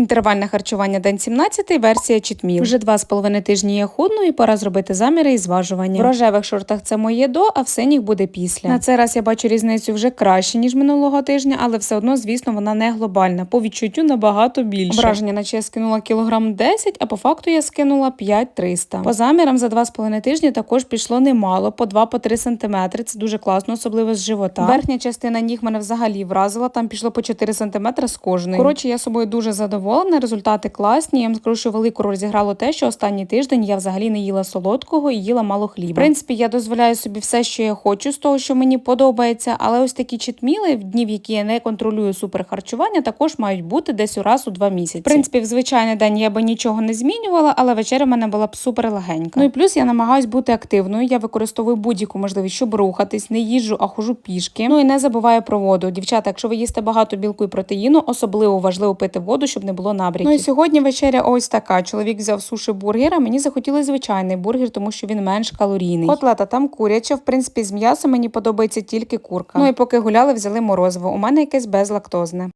Інтервальне харчування день 17, версія чітміл. Вже два з половиною тижні я худну і пора зробити заміри і зважування. В рожевих шортах це моє до, а в синіх буде після. На цей раз я бачу різницю вже краще, ніж минулого тижня, але все одно, звісно, вона не глобальна. По відчуттю набагато більше. Враження, наче я скинула кілограм 10, а по факту я скинула 5-300. По замірам за два з половиною тижні також пішло немало, по 2-3 сантиметри. Це дуже класно, особливо з живота. Верхня частина ніг мене взагалі вразила. Там пішло по 4 сантиметри з кожної. Коротше, я собою дуже задоволена. Результати класні. Я вам скажу, що велику роль зіграло те, що останній тиждень я взагалі не їла солодкого і їла мало хліба. В принципі, я дозволяю собі все, що я хочу, з того, що мені подобається. Але ось такі читміли в дні, в які я не контролюю суперхарчування, також мають бути десь у раз у два місяці. В принципі, в звичайний день я би нічого не змінювала, але вечеря в мене була б супер легенька. Ну і плюс я намагаюсь бути активною. Я використовую будь-яку можливість, щоб рухатись, не їжджу, а хожу пішки. Ну і не забуваю про воду. Дівчата, якщо ви їсте багато білку і протеїну, особливо важливо пити воду, щоб не було набряків. Ну і сьогодні вечеря ось така. Чоловік взяв суші бургера. мені захотіли звичайний бургер, тому що він менш калорійний. Котлета там куряча, в принципі, з м'яса мені подобається тільки курка. Ну і поки гуляли, взяли морозиво. У мене якесь безлактозне.